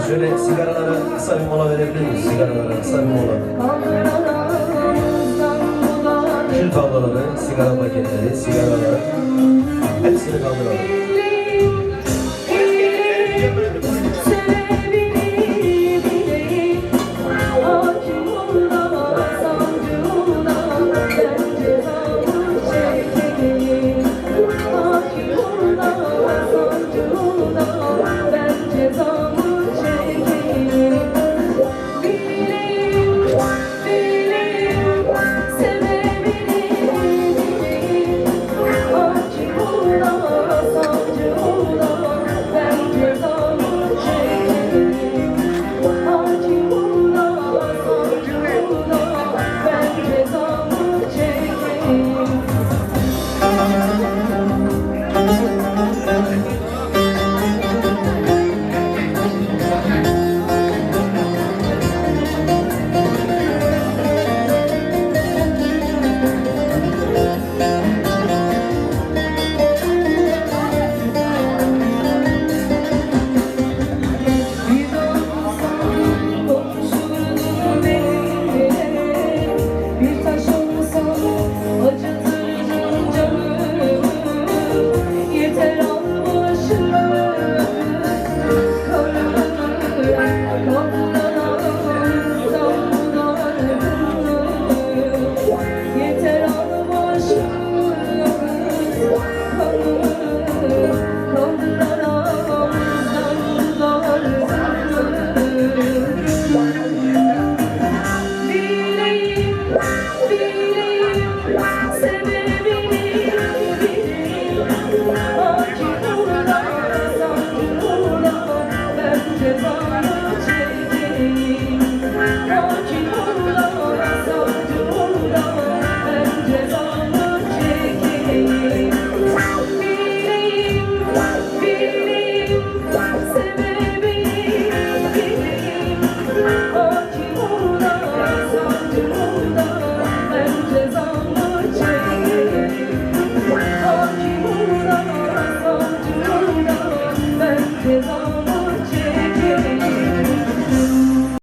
Şöyle sigaralara kısa bir mola verebilir miyiz? Sigaralara kısa bir mola. Kül tabloları, sigara paketleri, sigaraları hepsini kaldıralım. is you.